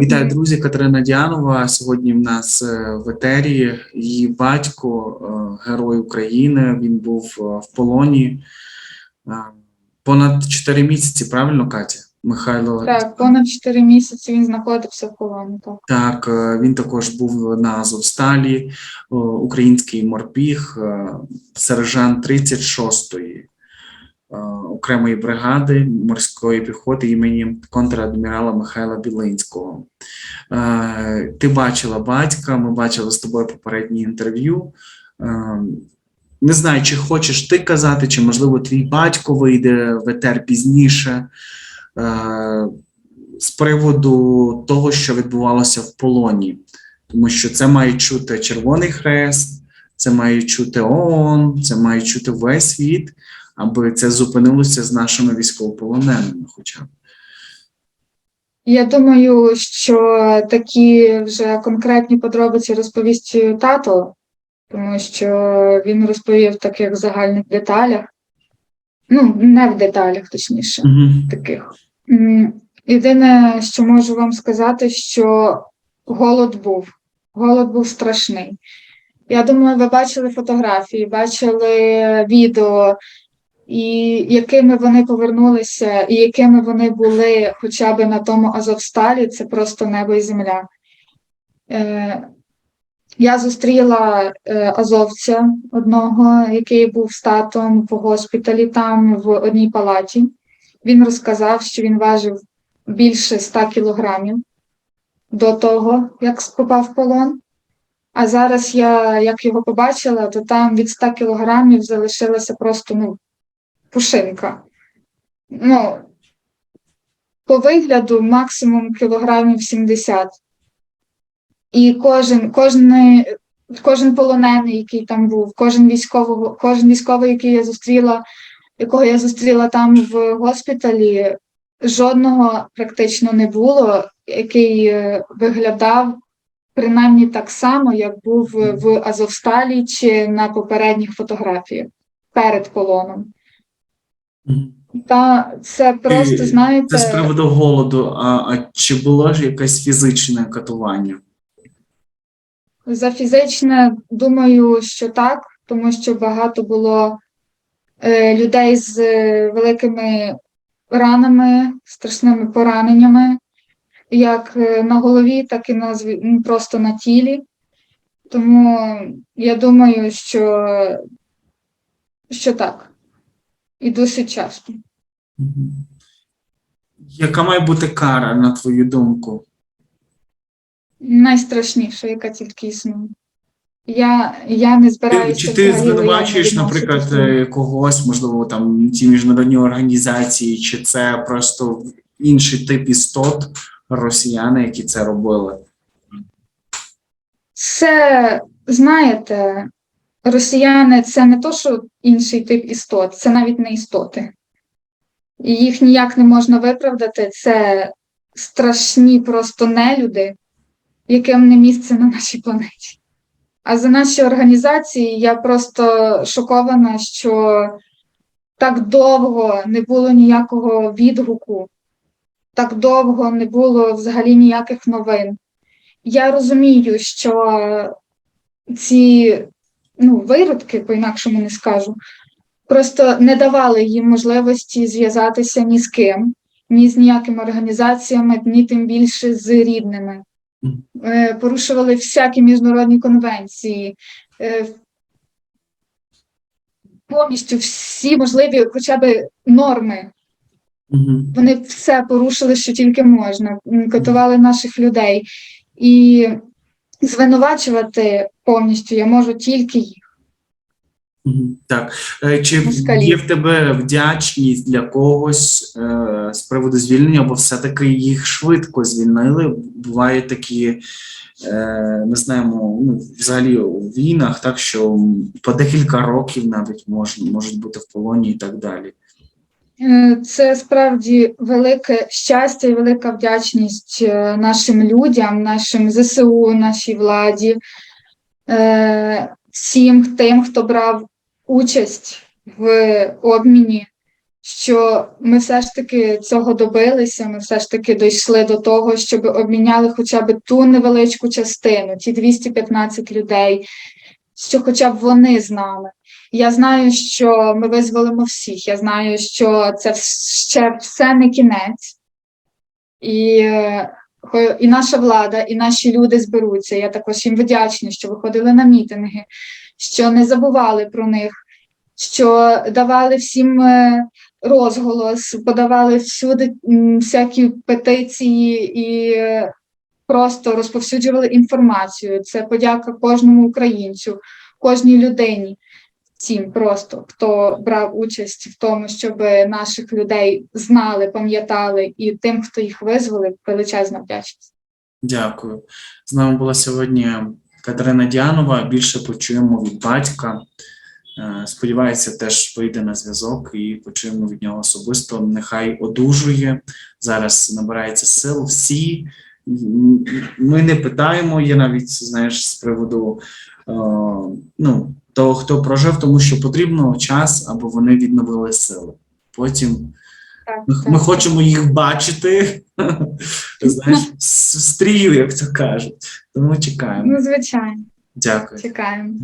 Вітаю, друзі! Катерина Діанова. Сьогодні в нас е, в етері її батько, е, герой України. Він був е, в полоні понад 4 місяці. Правильно, Катя? Михайло Так, понад 4 місяці він знаходився в полоні. Так. Так, він також був на Азовсталі, український морпіг, сержант 36-ї е, окремої бригади морської піхоти імені контрадмірала Михайла Білинського. Е, Ти бачила батька, ми бачили з тобою попереднє інтерв'ю. Е, Не знаю, чи хочеш ти казати, чи можливо твій батько вийде в етер пізніше. Е, з приводу того, що відбувалося в полоні, тому що це має чути Червоний Хрест, це має чути ООН, це має чути весь світ, аби це зупинилося з нашими військовополоненими. Хоча б Я думаю, що такі вже конкретні подробиці розповість тато, тому що він розповів в таких загальних деталях. Ну, не в деталях, точніше. угу. таких. Єдине, що можу вам сказати, що голод був. Голод був страшний. Я думаю, ви бачили фотографії, бачили відео, і якими вони повернулися, і якими вони були хоча б на тому Азовсталі, це просто небо і земля. Е, я зустріла е, азовця одного, який був статом в госпіталі там в одній палаті. Він розказав, що він важив більше 100 кілограмів до того, як попав в полон. А зараз я, як його побачила, то там від 100 кілограмів залишилася просто ну, пушинка. Ну, по вигляду максимум кілограмів 70. І кожен, кожен, кожен полонений, який там був, кожен військовий, кожен військовий, який я зустріла, якого я зустріла там в госпіталі, жодного практично не було, який е, виглядав принаймні так само, як був в Азовсталі чи на попередніх фотографіях перед полоном. Та це просто, І знаєте, це з приводу голоду. А, а чи було ж якесь фізичне катування? За фізичне, думаю, що так, тому що багато було е, людей з е, великими ранами, страшними пораненнями, як е, на голові, так і на ну, просто на тілі. Тому я думаю, що, що так. І досить часто. Яка має бути кара, на твою думку? Найстрашніше, яка тільки існує. Я, я не збираюся. чи ти звинувачуєш, наприклад, е, когось, можливо, там ті міжнародні організації, чи це просто інший тип істот росіяни, які це робили? Це, знаєте, росіяни це не то, що інший тип істот, це навіть не істоти. І їх ніяк не можна виправдати. Це страшні просто нелюди, яким не місце на нашій планеті. А за наші організації я просто шокована, що так довго не було ніякого відгуку, так довго не було взагалі ніяких новин. Я розумію, що ці ну, виродки, по-інакшому не скажу, просто не давали їм можливості зв'язатися ні з ким, ні з ніякими організаціями, ні тим більше з рідними. Е, Порушували всякі міжнародні конвенції, е, повністю всі можливі хоча б норми. Вони все порушили, що тільки можна, катували наших людей. І звинувачувати повністю я можу тільки їх. Так. Е, Чи Москалів. є в тебе вдячність для когось е, з приводу звільнення, або все-таки їх швидко звільнили? Бувають такі, е, ми знаємо, ну, взагалі у війнах, так що по декілька років навіть мож, можуть бути в полоні і так далі. Е, Це справді велике щастя і велика вдячність е, нашим людям, нашим ЗСУ, нашій владі, всім тим, хто брав участь в обміні, що ми все ж таки цього добилися, ми все ж таки дійшли до того, щоб обміняли хоча б ту невеличку частину, ті 215 людей, що хоча б вони з нами. Я знаю, що ми визволимо всіх. Я знаю, що це ще все не кінець. І, е, і наша влада, і наші люди зберуться. Я також їм вдячна, що виходили на мітинги, що не забували про них, що давали всім е, розголос, подавали всюди всякі петиції і е, просто розповсюджували інформацію. Це подяка кожному українцю, кожній людині. Всім просто хто брав участь в тому, щоб наших людей знали, пам'ятали, і тим, хто їх визволив, величезна вдячність. Дякую. З нами була сьогодні Катерина Діанова. Більше почуємо від батька. Е, Сподіваюся, теж вийде на зв'язок і почуємо від нього особисто. Нехай одужує. Зараз набирається сил. Всі ми не питаємо, є навіть, знаєш, з приводу е, ну, того, хто прожив, тому що потрібно час, аби вони відновили сили. Потім Так, ми, так, ми хочемо їх бачити, знаєш, стрію, як то кажуть. Тому чекаємо. Ну, звичайно, Дякую. чекаємо.